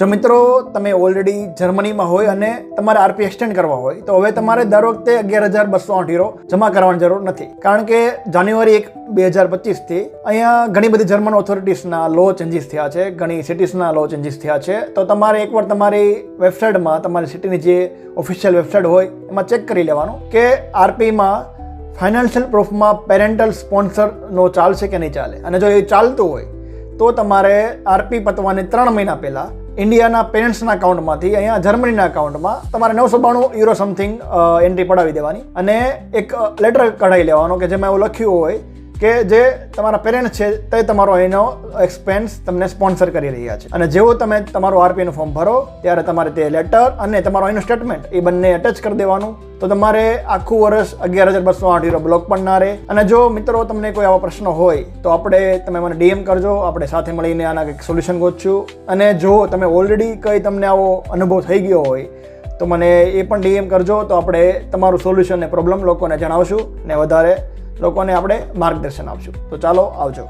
જો મિત્રો, તમે ઓલરેડી જર્મનીમાં હોય અને તમારે આરપી એક્સટેન્ડ કરવા હોય, તો હવે તમારે દર વખતે અગિયાર હજાર બસો આઠ યુરો જમા કરવાની જરૂર નથી. કારણ કે જાન્યુઆરી એક બે હજાર પચીસથી અહીંયા ઘણી બધી જર્મન ઓથોરિટીઝના લો ચેન્જીસ થયા છે, ઘણી સિટીઝના લો ચેન્જીસ થયા છે. તો તમારે એકવાર તમારી વેબસાઇટમાં તમારી સિટીની જે ઓફિશિયલ વેબસાઇટ હોય, એમાં ચેક કરી લેવાનું કે આરપીમાં ફાઇનાન્શિયલ પ્રૂફમાં પેરેન્ટલ સ્પોન્સરનો ચાલશે કે નહીં ચાલે. અને જો એ ચાલતું હોય, તો તમારે આરપી પતવાને ત્રણ મહિના પહેલાં ઇન્ડિયાના પેરેન્ટ્સના અકાઉન્ટમાંથી અહીંયા જર્મનીના અકાઉન્ટમાં તમારે નવસો બાણું યુરો સમથિંગ એન્ટ્રી પડાવી દેવાની. અને એક લેટર કઢાવી લેવાનો કે જેમાં એવું લખ્યું હોય કે જે તમારા પેરેન્ટ્સ છે, તે તમારો એનો એક્સપેન્સ તમને સ્પોન્સર કરી રહ્યા છે. અને જેવું તમે તમારું આરપીનું ફોર્મ ભરો, ત્યારે તમારે તે લેટર અને તમારો એનું સ્ટેટમેન્ટ એ બંને અટેચ કરી દેવાનું. તો તમારે આખું વર્ષ અગિયાર હજાર બસો આઠ યુરો બ્લોક પણ ના રહે. અને જો મિત્રો તમને કોઈ આવા પ્રશ્નો હોય, તો આપણે તમે મને ડીએમ કરજો, આપણે સાથે મળીને આના કંઈક સોલ્યુશન ગોતશું. અને જો તમે ઓલરેડી કંઈ તમને આવો અનુભવ થઈ ગયો હોય, તો મને એ પણ ડીએમ કરજો, તો આપણે તમારું સોલ્યુશન ને પ્રોબ્લેમ લોકોને જણાવશું. ને વધારે લોકોને આપણે માર્ગદર્શન આપશું. તો ચાલો આવજો.